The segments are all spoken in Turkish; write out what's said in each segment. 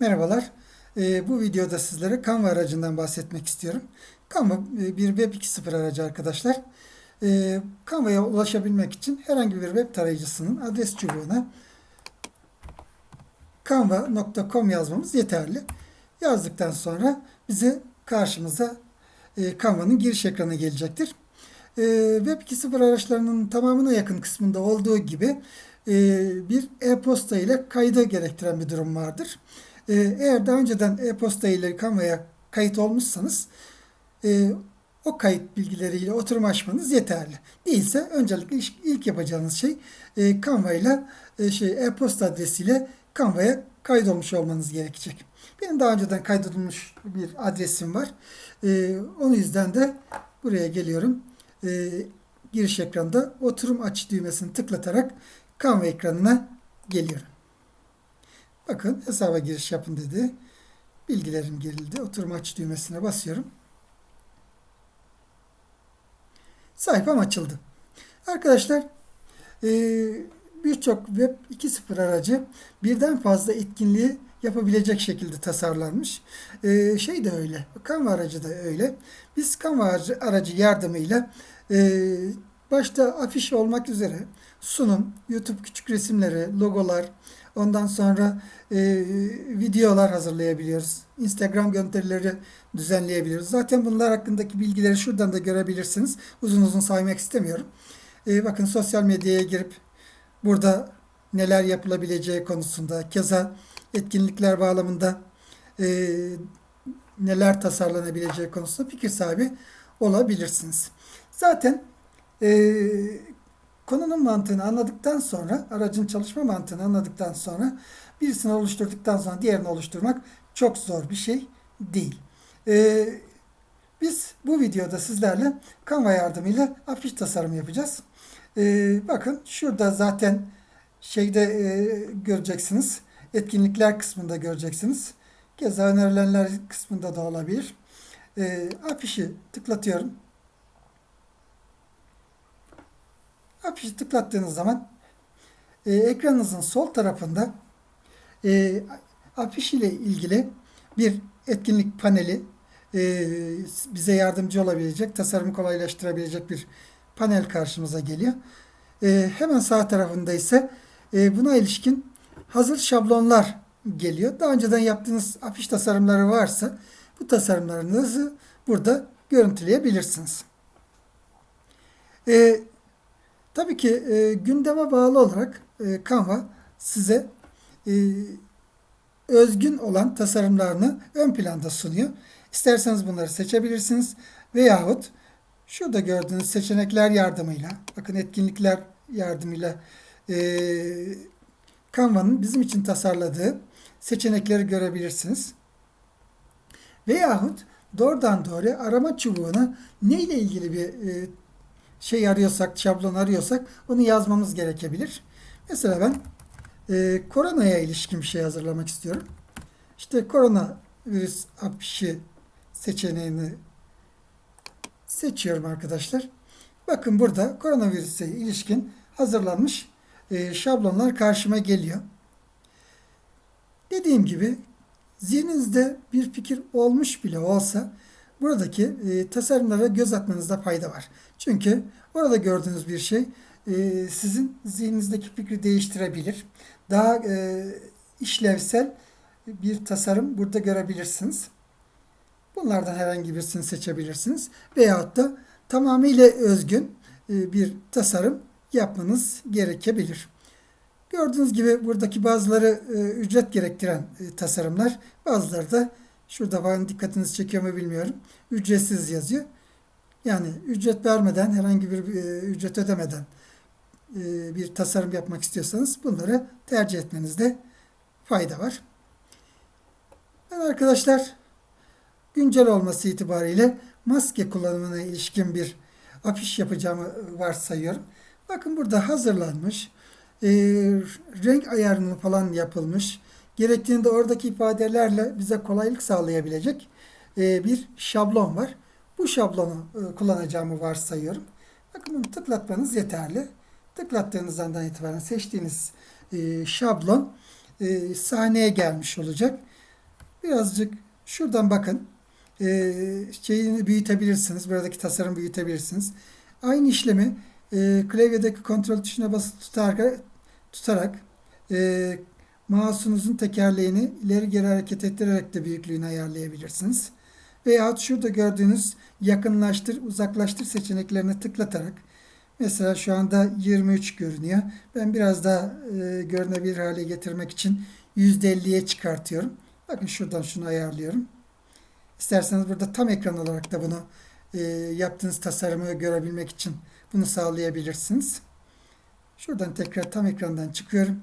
Merhabalar. Ee, bu videoda sizlere Canva aracından bahsetmek istiyorum. Canva e, bir Web 2.0 aracı arkadaşlar. Ee, Canva'ya ulaşabilmek için herhangi bir web tarayıcısının adres çubuğuna canva.com yazmamız yeterli. Yazdıktan sonra bize karşımıza e, Canva'nın giriş ekranı gelecektir. E, Web 2.0 araçlarının tamamına yakın kısmında olduğu gibi e, bir e-posta ile kaydı gerektiren bir durum vardır. E, eğer daha önceden e-posta ile Canva'ya kayıt olmuşsanız e, o kayıt bilgileriyle oturum açmanız yeterli. Değilse öncelikle ilk yapacağınız şey e, Canva ile e, şey e-posta adresiyle Canva'ya kaydolmuş olmanız gerekecek. Benim daha önceden kaydolmuş bir adresim var. E, onun yüzden de buraya geliyorum. E, giriş ekranında oturum aç düğmesini tıklatarak Canva ekranına geliyorum. Bakın hesaba giriş yapın dedi. Bilgilerim girildi. Oturum aç düğmesine basıyorum. Sayfam açıldı. Arkadaşlar eee, birçok Web 2.0 aracı birden fazla etkinliği yapabilecek şekilde tasarlanmış. Eee, şey de öyle. Canva aracı da öyle. Biz Canva aracı, yardımıyla eee, başta afiş olmak üzere sunum, YouTube küçük resimleri, logolar, ondan sonra eee, videolar hazırlayabiliyoruz. Instagram gönderileri düzenleyebiliyoruz. Zaten bunlar hakkındaki bilgileri şuradan da görebilirsiniz. Uzun uzun saymak istemiyorum. Ee, bakın sosyal medyaya girip burada neler yapılabileceği konusunda, keza etkinlikler bağlamında e, neler tasarlanabileceği konusunda fikir sahibi olabilirsiniz. Zaten e, konunun mantığını anladıktan sonra, aracın çalışma mantığını anladıktan sonra birisini oluşturduktan sonra diğerini oluşturmak çok zor bir şey değil. Ee, biz bu videoda sizlerle Canva yardımıyla afiş tasarımı yapacağız. Ee, bakın şurada zaten şeyde e, göreceksiniz. Etkinlikler kısmında göreceksiniz. Keza önerilenler kısmında da olabilir. Ee, afişi tıklatıyorum. Afişi tıklattığınız zaman e, ekranınızın sol tarafında e, afiş ile ilgili bir etkinlik paneli e, bize yardımcı olabilecek, tasarımı kolaylaştırabilecek bir panel karşımıza geliyor. E, hemen sağ tarafında ise e, buna ilişkin hazır şablonlar geliyor. Daha önceden yaptığınız afiş tasarımları varsa bu tasarımlarınızı burada görüntüleyebilirsiniz. E, tabii ki e, gündeme bağlı olarak e, Canva size e, özgün olan tasarımlarını ön planda sunuyor. İsterseniz bunları seçebilirsiniz. Veyahut şurada gördüğünüz seçenekler yardımıyla, bakın etkinlikler yardımıyla e, Canva'nın bizim için tasarladığı seçenekleri görebilirsiniz. Veyahut doğrudan doğruya arama çubuğuna ne ile ilgili bir e, şey arıyorsak, şablon arıyorsak onu yazmamız gerekebilir. Mesela ben e, koronaya ilişkin bir şey hazırlamak istiyorum. İşte korona virüs afişi seçeneğini seçiyorum arkadaşlar. Bakın burada koronavirüse ilişkin hazırlanmış e, şablonlar karşıma geliyor. Dediğim gibi zihninizde bir fikir olmuş bile olsa buradaki e, tasarımlara göz atmanızda fayda var. Çünkü orada gördüğünüz bir şey e, sizin zihninizdeki fikri değiştirebilir. Daha e, işlevsel bir tasarım burada görebilirsiniz. Bunlardan herhangi birisini seçebilirsiniz. Veyahut da tamamıyla özgün e, bir tasarım yapmanız gerekebilir. Gördüğünüz gibi buradaki bazıları e, ücret gerektiren e, tasarımlar, bazıları da şurada falan dikkatinizi çekiyor mu bilmiyorum. Ücretsiz yazıyor. Yani ücret vermeden, herhangi bir e, ücret ödemeden e, bir tasarım yapmak istiyorsanız bunları tercih etmenizde fayda var. Ben arkadaşlar güncel olması itibariyle maske kullanımına ilişkin bir afiş yapacağımı varsayıyorum. Bakın burada hazırlanmış, e, renk ayarını falan yapılmış, gerektiğinde oradaki ifadelerle bize kolaylık sağlayabilecek e, bir şablon var. Bu şablonu e, kullanacağımı varsayıyorum. Bakın bunu tıklatmanız yeterli. Tıklattığınız andan itibaren seçtiğiniz e, şablon sahneye gelmiş olacak. birazcık şuradan bakın. Şeyini büyütebilirsiniz. Buradaki tasarım büyütebilirsiniz. Aynı işlemi klavyedeki kontrol tuşuna basılı tutarak, tutarak mouse'unuzun tekerleğini ileri geri hareket ettirerek de büyüklüğünü ayarlayabilirsiniz. Veyahut şurada gördüğünüz yakınlaştır, uzaklaştır seçeneklerine tıklatarak mesela şu anda 23 görünüyor. Ben biraz daha e, görünebilir hale getirmek için %50'ye çıkartıyorum. Bakın şuradan şunu ayarlıyorum. İsterseniz burada tam ekran olarak da bunu e, yaptığınız tasarımı görebilmek için bunu sağlayabilirsiniz. Şuradan tekrar tam ekrandan çıkıyorum.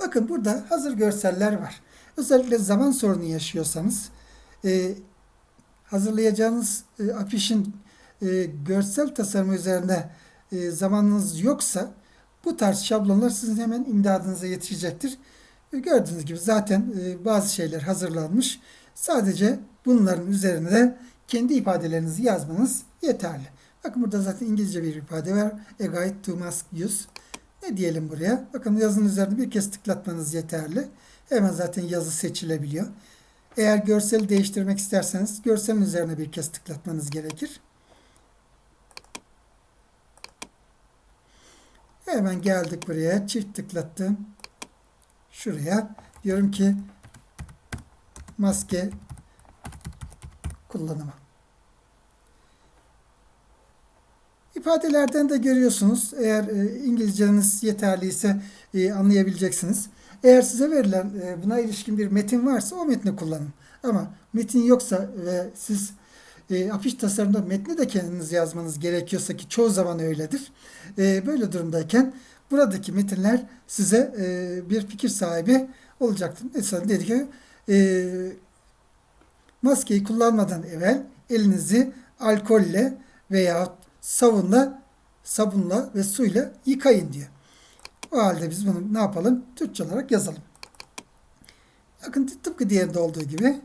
Bakın burada hazır görseller var. Özellikle zaman sorunu yaşıyorsanız e, hazırlayacağınız e, afişin e, görsel tasarımı üzerinde e, zamanınız yoksa bu tarz şablonlar sizin hemen imdadınıza yetişecektir. E, gördüğünüz gibi zaten e, bazı şeyler hazırlanmış. Sadece bunların üzerine de kendi ifadelerinizi yazmanız yeterli. Bakın burada zaten İngilizce bir ifade var. A guide to mask use. Ne diyelim buraya? Bakın yazının üzerine bir kez tıklatmanız yeterli. Hemen zaten yazı seçilebiliyor. Eğer görseli değiştirmek isterseniz görselin üzerine bir kez tıklatmanız gerekir. Hemen geldik buraya. Çift tıklattım. Şuraya. Diyorum ki maske kullanımı. İfadelerden de görüyorsunuz. Eğer e, İngilizceniz yeterliyse e, anlayabileceksiniz. Eğer size verilen e, buna ilişkin bir metin varsa o metni kullanın. Ama metin yoksa ve siz e, afiş tasarımda metni de kendiniz yazmanız gerekiyorsa ki çoğu zaman öyledir. E, böyle durumdayken buradaki metinler size e, bir fikir sahibi olacaktır. Mesela dedi ki e, maskeyi kullanmadan evvel elinizi alkolle veya savunla, sabunla ve suyla yıkayın diyor. O halde biz bunu ne yapalım? Türkçe olarak yazalım. Bakın tıpkı diğerinde olduğu gibi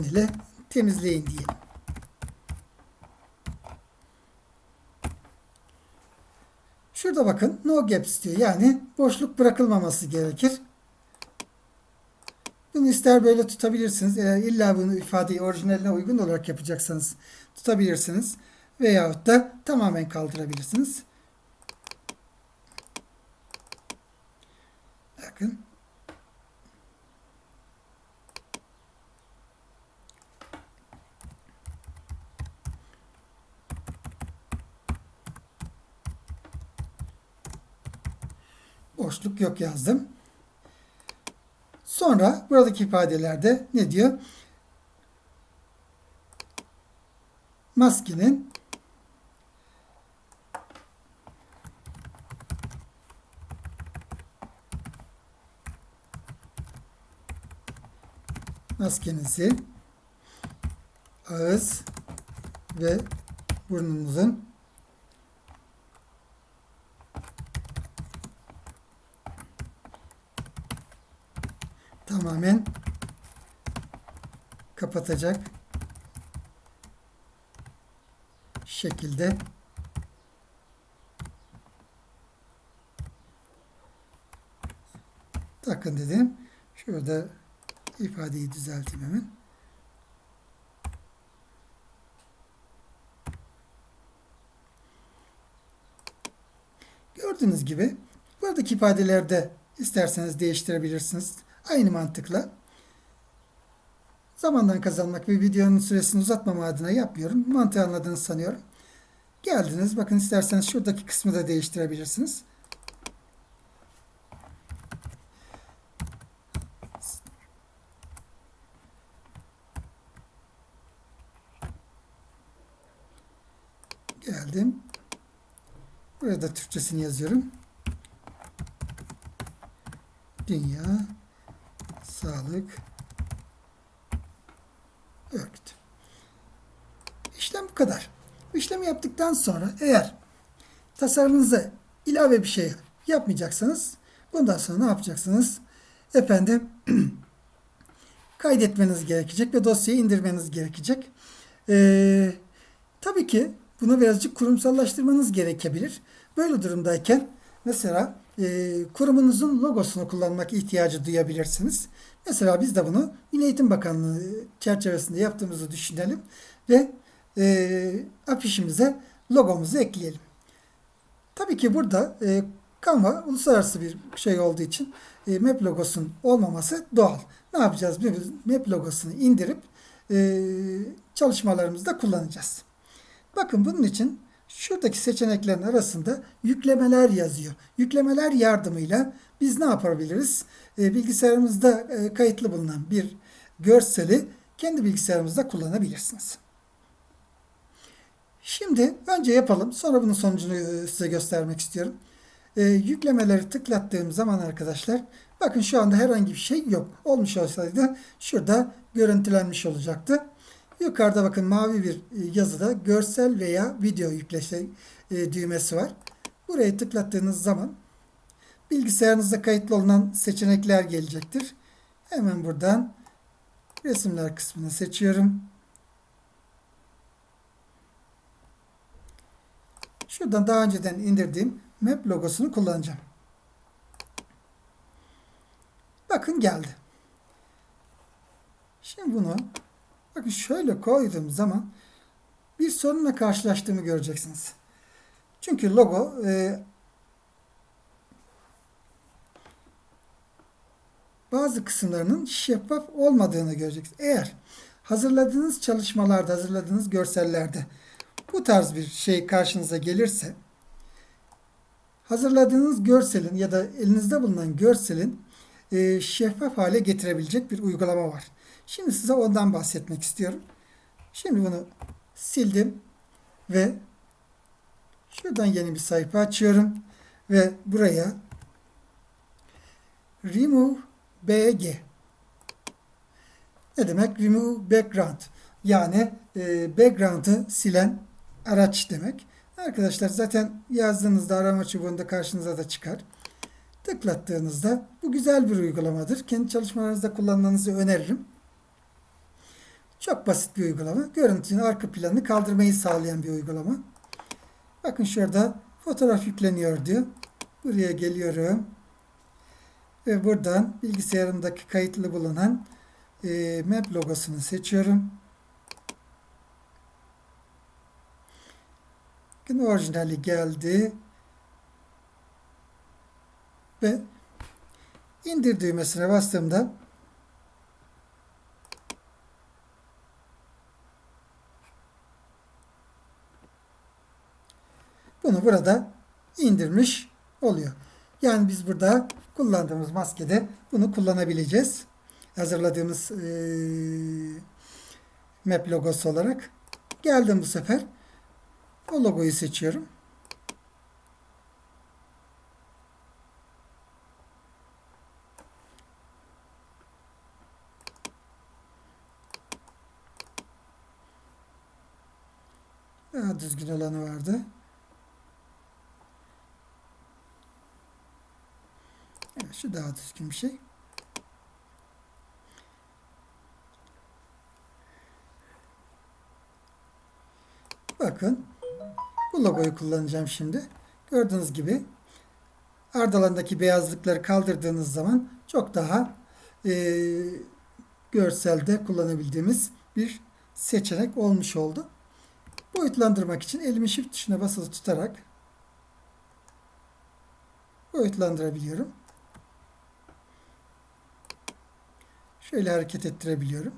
sabun ile temizleyin diyelim. Şurada bakın no gaps diyor. Yani boşluk bırakılmaması gerekir. Bunu ister böyle tutabilirsiniz. Eğer illa bunu ifadeyi orijinaline uygun olarak yapacaksanız tutabilirsiniz. Veyahut da tamamen kaldırabilirsiniz. Bakın. Boşluk yok yazdım. Sonra buradaki ifadelerde ne diyor? Maskenin maskenizi ağız ve burnunuzun tamamen kapatacak şekilde takın dedim. Şurada ifadeyi düzelteyim hemen. Gördüğünüz gibi buradaki ifadelerde isterseniz değiştirebilirsiniz. Aynı mantıkla zamandan kazanmak ve videonun süresini uzatmama adına yapmıyorum. Mantığı anladığını sanıyorum. Geldiniz. Bakın isterseniz şuradaki kısmı da değiştirebilirsiniz. Geldim. Buraya da Türkçesini yazıyorum. Dünya Sağlık Örgütü. İşlem bu kadar. Bu işlemi yaptıktan sonra eğer tasarımınıza ilave bir şey yapmayacaksanız bundan sonra ne yapacaksınız? Efendim kaydetmeniz gerekecek ve dosyayı indirmeniz gerekecek. Ee, tabii ki bunu birazcık kurumsallaştırmanız gerekebilir. Böyle durumdayken mesela e, kurumunuzun logosunu kullanmak ihtiyacı duyabilirsiniz. Mesela biz de bunu Milli Eğitim Bakanlığı çerçevesinde yaptığımızı düşünelim ve e, afişimize logomuzu ekleyelim. Tabii ki burada e, Canva uluslararası bir şey olduğu için e, map logosunun olmaması doğal. Ne yapacağız? Map logosunu indirip e, çalışmalarımızda kullanacağız. Bakın bunun için şuradaki seçeneklerin arasında yüklemeler yazıyor. Yüklemeler yardımıyla biz ne yapabiliriz? E, bilgisayarımızda e, kayıtlı bulunan bir görseli kendi bilgisayarımızda kullanabilirsiniz. Şimdi önce yapalım. Sonra bunun sonucunu e, size göstermek istiyorum. E, yüklemeleri tıklattığım zaman arkadaşlar bakın şu anda herhangi bir şey yok. Olmuş olsaydı şurada görüntülenmiş olacaktı. Yukarıda bakın mavi bir e, yazıda görsel veya video yükleşe e, düğmesi var. Burayı tıklattığınız zaman bilgisayarınızda kayıtlı olunan seçenekler gelecektir. Hemen buradan resimler kısmını seçiyorum. Şuradan daha önceden indirdiğim map logosunu kullanacağım. Bakın geldi. Şimdi bunu bakın şöyle koyduğum zaman bir sorunla karşılaştığımı göreceksiniz. Çünkü logo e, bazı kısımlarının şeffaf olmadığını göreceksiniz. Eğer hazırladığınız çalışmalarda, hazırladığınız görsellerde bu tarz bir şey karşınıza gelirse hazırladığınız görselin ya da elinizde bulunan görselin e, şeffaf hale getirebilecek bir uygulama var. Şimdi size ondan bahsetmek istiyorum. Şimdi bunu sildim ve şuradan yeni bir sayfa açıyorum ve buraya remove bg ne demek remove background yani e, background'ı silen araç demek. Arkadaşlar zaten yazdığınızda arama çubuğunda karşınıza da çıkar. Tıklattığınızda bu güzel bir uygulamadır. Kendi çalışmalarınızda kullanmanızı öneririm. Çok basit bir uygulama. Görüntünün arka planını kaldırmayı sağlayan bir uygulama. Bakın şurada fotoğraf yükleniyor diyor. Buraya geliyorum. Ve buradan bilgisayarımdaki kayıtlı bulunan e, map logosunu seçiyorum. Bakın orijinali geldi. Ve indir düğmesine bastığımda bunu burada indirmiş oluyor. Yani biz burada kullandığımız maskede bunu kullanabileceğiz. Hazırladığımız e, map logosu olarak. Geldim bu sefer. O logoyu seçiyorum. Daha düzgün olanı vardı. Evet, şu daha düzgün bir şey. Bakın bu logoyu kullanacağım şimdi. Gördüğünüz gibi ardalandaki beyazlıkları kaldırdığınız zaman çok daha e, görselde kullanabildiğimiz bir seçenek olmuş oldu. Boyutlandırmak için elimi shift tuşuna basılı tutarak boyutlandırabiliyorum. Şöyle hareket ettirebiliyorum.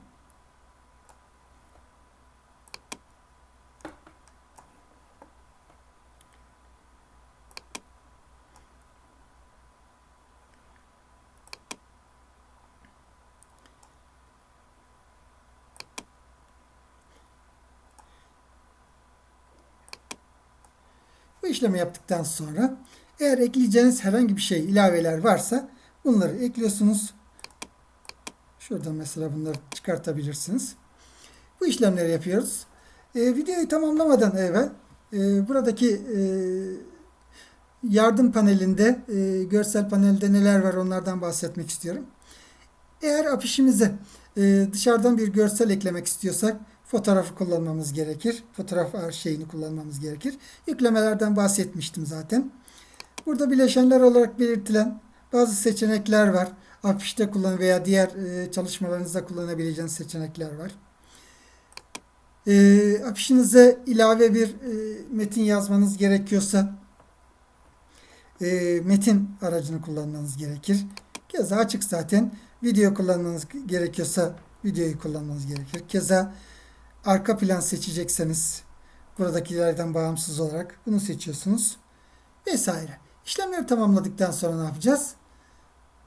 Bu işlemi yaptıktan sonra eğer ekleyeceğiniz herhangi bir şey ilaveler varsa bunları ekliyorsunuz. Şuradan mesela bunları çıkartabilirsiniz. Bu işlemleri yapıyoruz. E, videoyu tamamlamadan evvel e, buradaki e, yardım panelinde, e, görsel panelde neler var onlardan bahsetmek istiyorum. Eğer afişimize e, dışarıdan bir görsel eklemek istiyorsak fotoğrafı kullanmamız gerekir. Fotoğraf şeyini kullanmamız gerekir. Yüklemelerden bahsetmiştim zaten. Burada bileşenler olarak belirtilen bazı seçenekler var. Afişte kullan veya diğer e, çalışmalarınızda kullanabileceğiniz seçenekler var. E, afişinize ilave bir e, metin yazmanız gerekiyorsa e, metin aracını kullanmanız gerekir. Keza açık zaten. Video kullanmanız gerekiyorsa videoyu kullanmanız gerekir. Keza arka plan seçecekseniz buradakilerden bağımsız olarak bunu seçiyorsunuz. Vesaire. İşlemleri tamamladıktan sonra ne yapacağız?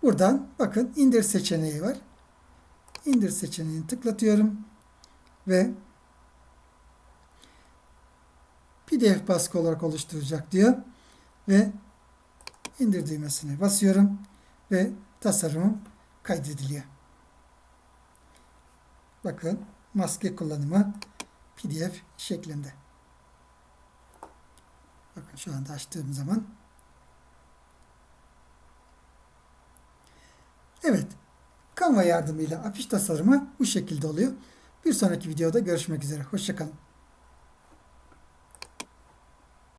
Buradan bakın indir seçeneği var. İndir seçeneğini tıklatıyorum ve PDF baskı olarak oluşturacak diyor ve indir düğmesine basıyorum ve tasarımım kaydediliyor. Bakın maske kullanımı PDF şeklinde. Bakın şu anda açtığım zaman Evet. Canva yardımıyla afiş tasarımı bu şekilde oluyor. Bir sonraki videoda görüşmek üzere. Hoşçakalın.